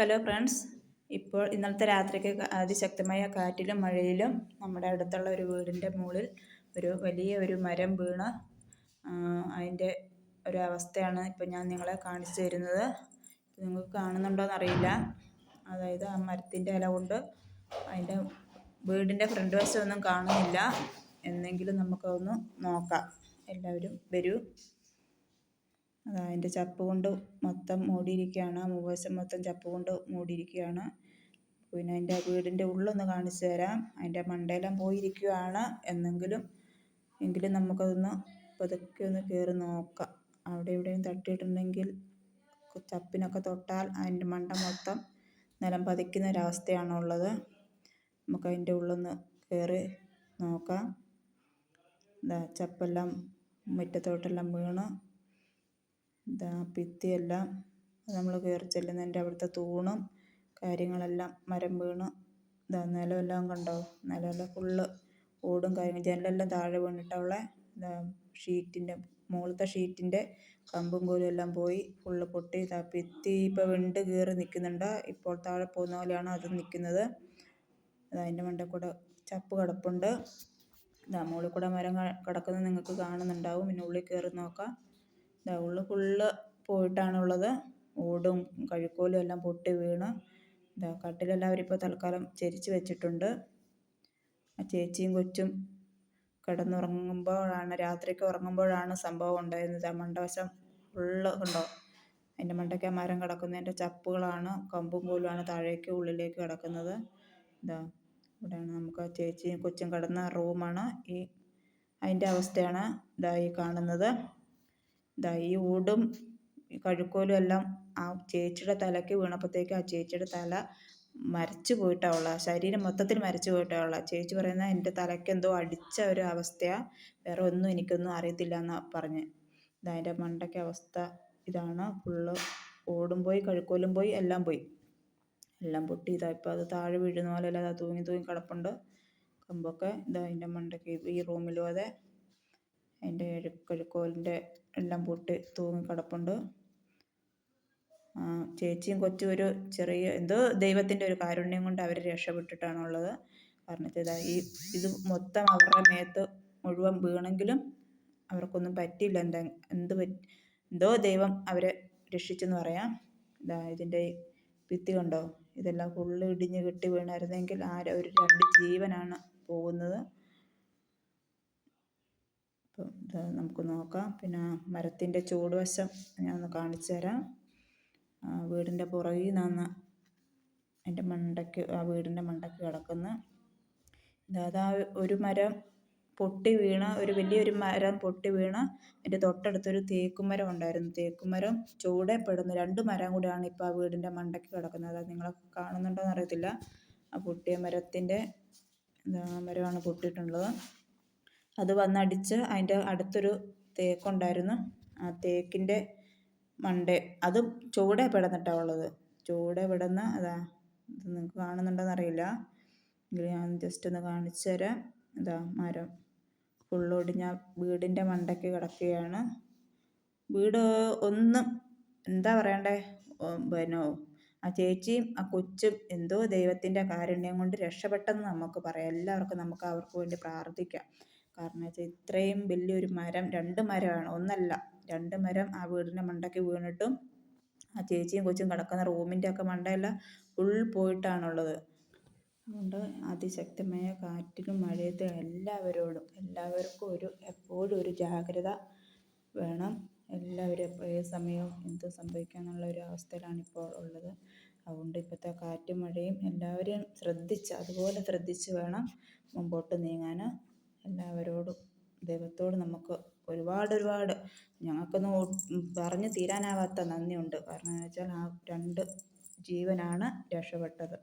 Hello friends ഇപ്പോൾ ഇന്നലത്തെ രാത്രിക്ക് അതിശക്തമായ കാറ്റിലും മഴയിലും നമ്മുടെ അടുത്തുള്ള ഒരു വീടിന്റെ മുകളിൽ ഒരു വലിയ ഒരു മരം വീണ്. അതിന്റെ ഒരു അവസ്ഥയാണ് ഇപ്പോൾ ഞാൻ നിങ്ങളെ കാണിച്ചു തരുന്നത്. നിങ്ങൾക്ക് കാണുന്നുണ്ടോയെന്ന് അറിയില്ല അതായത് ആ മരത്തിന്റെ ഇല കൊണ്ട് അതിന്റെ വീടിന്റെ ഫ്രണ്ട് വശമൊന്നും കാണുന്നില്ല. എന്നെങ്കിലും നമുക്കതൊന്ന് നോക്കാം. എല്ലാവരും വരൂ. അതാ അതിന്റെ ചപ്പ് കൊണ്ട് മൊത്തം മൂടിയിരിക്കുകയാണ്. മുകൾവശം മൊത്തം ചപ്പ് കൊണ്ട് മൂടിയിരിക്കുകയാണ്. പിന്നെ അതിന്റെ വീടിന്റെ ഉള്ളൊന്ന് കാണിച്ചു തരാം. അതിന്റെ മണ്ടയെല്ലാം പോയിരിക്കുകയാണ്. എന്നെങ്കിലും എങ്കിലും നമുക്കതൊന്ന് പതുക്കെ ഒന്ന് കയറി നോക്കാം. അവിടെ ഇവിടെയും തട്ടിയിട്ടുണ്ടെങ്കിൽ ചപ്പിനൊക്കെ തൊട്ടാൽ അതിന്റെ മണ്ട മൊത്തം നിലം പതിക്കുന്ന ഒരവസ്ഥയാണുള്ളത്. നമുക്ക് അതിന്റെ ഉള്ളൊന്ന് കയറി നോക്കാം. ചപ്പെല്ലാം മുറ്റത്തോട്ടെല്ലാം വീണ് ഇതാ ഭിത്തിയെല്ലാം നമ്മൾ കയറി ചെല്ലുന്നതിന്റെ അവിടുത്തെ തൂണും കാര്യങ്ങളെല്ലാം മരം വീണ്. ഇതാ നിലമെല്ലാം കണ്ടോ? നിലമെല്ലാം ഫുള്ള് ഓടും കാര്യങ്ങൾ ജനലെല്ലാം താഴെ വീണിട്ടവളെ ഇതാ ഷീറ്റിന്റെ മുകളിലത്തെ ഷീറ്റിന്റെ കമ്പും കോലും എല്ലാം പോയി ഫുള്ള് പൊട്ടി. ഇതാ ഭിത്തി ഇപ്പോൾ വിണ്ട് കീറി നിൽക്കുന്നുണ്ട്. ഇപ്പോൾ താഴെ പോകുന്ന പോലെയാണ് അത് നിൽക്കുന്നത്. അതിന്റെ മണ്ടേ കൂടെ ചപ്പ് കിടപ്പുണ്ട്. ഇതാ മുകളിൽ കൂടെ മരം കിടക്കുന്നത് നിങ്ങൾക്ക് കാണുന്നുണ്ടാവും. പിന്നെ ഉള്ളിൽ കയറി നോക്കാം. ഉള്ളു ഫുള്ള് പോയിട്ടാണുള്ളത്. ഓടും കഴുക്കോലും എല്ലാം പൊട്ടി വീണ്. ഇതാ കട്ടിലെല്ലാം അവരിപ്പോൾ തൽക്കാലം ചെരിച്ച് വെച്ചിട്ടുണ്ട്. ആ ചേച്ചിയും കൊച്ചും കിടന്നുറങ്ങുമ്പോഴാണ് രാത്രിക്ക് ഉറങ്ങുമ്പോഴാണ് സംഭവം ഉണ്ടായിരുന്നത്. ആ മണ്ടവശം ഫുള്ള് ഉണ്ടോ അതിന്റെ മണ്ടയ്ക്ക് ആ മരം കിടക്കുന്നതിന്റെ ചപ്പുകളാണ് കമ്പും കോലുമാണ് താഴേക്ക് ഉള്ളിലേക്ക് കിടക്കുന്നത്. ഇതാ ഇവിടെയാണ് നമുക്ക് ആ ചേച്ചിയും കൊച്ചും കിടന്ന റൂമാണ്. ഈ അതിന്റെ അവസ്ഥയാണ് ഇതായി കാണുന്നത്. ദാ ഈ ഊടും കഴുക്കോലും എല്ലാം ആ ചേച്ചിയുടെ തലയ്ക്ക് വീണപ്പോഴത്തേക്ക് ആ ചേച്ചിയുടെ തല മരച്ചു പോയിട്ടാവുള്ള ശരീരം മൊത്തത്തിൽ മരച്ചു പോയിട്ടാവുള്ള ചേച്ചി പറയുന്ന എന്റെ തലയ്ക്ക് എന്തോ അടിച്ച ഒരു അവസ്ഥയാണ് വേറെ ഒന്നും എനിക്കൊന്നും അറിയത്തില്ല എന്ന് പറഞ്ഞ്. ഇതാ എന്റെ മണ്ടയ്ക്ക് അവസ്ഥ ഇതാണ്. ഫുള്ള് ഓടും പോയി കഴുക്കോലും പോയി എല്ലാം പോയി. എല്ലാം പൊട്ടി. ഇതാ ഇപ്പോൾ അത് താഴെ വീഴുന്ന പോലെ അല്ലാതെ തൂങ്ങി തൂങ്ങി കിടപ്പുണ്ട്. കമ്പൊക്കെ. ഇതാ അതിന്റെ മണ്ടയ്ക്ക് ഈ റൂമിലും അതെ. അതിന്റെ കോലിന്റെ എല്ലാം പൊട്ടി തൂങ്ങി കിടപ്പുണ്ട്. ചേച്ചിയും കൊച്ചും ഒരു ചെറിയ എന്തോ ദൈവത്തിന്റെ ഒരു കാരുണ്യം കൊണ്ട് അവർ രക്ഷപ്പെട്ടിട്ടാണുള്ളത്. കാരണം ഇതാ ഈ ഇത് മൊത്തം അവരുടെ മേത്ത് മുഴുവൻ വീണെങ്കിലും അവർക്കൊന്നും പറ്റിയില്ല. എന്താ എന്ത് എന്തോ ദൈവം അവരെ രക്ഷിച്ചെന്ന് പറയാം. ഇതാ ഇതിന്റെ ഭിത്തി കണ്ടോ? ഇതെല്ലാം ഫുള്ള് ഇടിഞ്ഞ് കെട്ടി വീണായിരുന്നെങ്കിൽ ആ ഒരു രണ്ട് ജീവനാണ് പോകുന്നത്. അപ്പം നമുക്ക് നോക്കാം. പിന്നെ മരത്തിന്റെ ചൂടുവശം ഞാൻ ഒന്ന് കാണിച്ചു തരാം. വീടിന്റെ പുറകിൽ നിന്നാണ് അതിന്റെ മണ്ടയ്ക്ക് ആ വീടിന്റെ മണ്ടയ്ക്ക് കിടക്കുന്ന അതായത് ആ ഒരു മരം പൊട്ടി വീണ ഒരു വലിയൊരു മരം പൊട്ടി വീണ. അതിന്റെ തൊട്ടടുത്തൊരു തേക്കുമരം ഉണ്ടായിരുന്നു. തേക്കുമരം ചൂടെ പെടുന്നു. രണ്ട് മരം കൂടിയാണ് ഇപ്പോൾ ആ വീടിന്റെ മണ്ടയ്ക്ക് കിടക്കുന്നത്. അത് നിങ്ങൾ കാണുന്നുണ്ടോയെന്ന് അറിയത്തില്ല. ആ പൊട്ടിയ മരത്തിന്റെ മരമാണ് പൊട്ടിയിട്ടുള്ളത്. അത് വന്നടിച്ച് അതിന്റെ അടുത്തൊരു തേക്കുണ്ടായിരുന്നു ആ തേക്കിന്റെ മണ്ട. അതും ചൂടെ പെടുന്നിട്ടാണ് ഉള്ളത്. ചൂടെ പെടുന്ന അതാ ഇത് നിങ്ങൾക്ക് കാണുന്നുണ്ടോയെന്ന് അറിയില്ല ഞാൻ ജസ്റ്റ് ഒന്ന് കാണിച്ചു തരാം. ഇതാ മരം. ഫുള്ളൊടിഞ്ഞ വീടിന്റെ മണ്ടയ്ക്ക് കിടക്കുകയാണ്. വീട് ഒന്നും എന്താ പറയണ്ടേ പിന്നെ ആ ചേച്ചിയും ആ കൊച്ചും എന്തോ ദൈവത്തിന്റെ കാരുണ്യം കൊണ്ട് രക്ഷപ്പെട്ടെന്ന് നമുക്ക് പറയാം. എല്ലാവർക്കും നമുക്ക് അവർക്ക് വേണ്ടി പ്രാർത്ഥിക്കാം. വെച്ചാൽ ഇത്രയും വലിയൊരു മരം രണ്ട് മരമാണ്. ഒന്നല്ല രണ്ട് മരം ആ വീടിന്റെ മണ്ടയ്ക്ക് വീണിട്ടും ആ ചേച്ചിയും കൊച്ചും കിടക്കുന്ന റൂമിന്റെ ഒക്കെ മണ്ടയെല്ലാം ഫുൾ പോയിട്ടാണുള്ളത്. അതുകൊണ്ട് അതിശക്തമായ കാറ്റിലും മഴയത്തും എല്ലാവരോടും എല്ലാവർക്കും ഒരു എപ്പോഴും ഒരു ജാഗ്രത വേണം. എല്ലാവരും ഏത് സമയവും എന്ത് സംഭവിക്കാമെന്നുള്ള ഒരു അവസ്ഥയിലാണ് ഇപ്പോൾ ഉള്ളത്. അതുകൊണ്ട് ഇപ്പോഴത്തെ കാറ്റും മഴയും എല്ലാവരെയും ശ്രദ്ധിച്ച് അതുപോലെ ശ്രദ്ധിച്ച് വേണം മുമ്പോട്ട് നീങ്ങാൻ. എല്ലാവരോടും ദൈവത്തോട് നമുക്ക് ഒരുപാട് ഒരുപാട് ഞങ്ങൾക്കൊന്നും പറഞ്ഞു തീരാനാവാത്ത നന്ദിയുണ്ട്. കാരണം എന്ന് വെച്ചാൽ ആ രണ്ട് ജീവനാണ് രക്ഷപ്പെട്ടത്.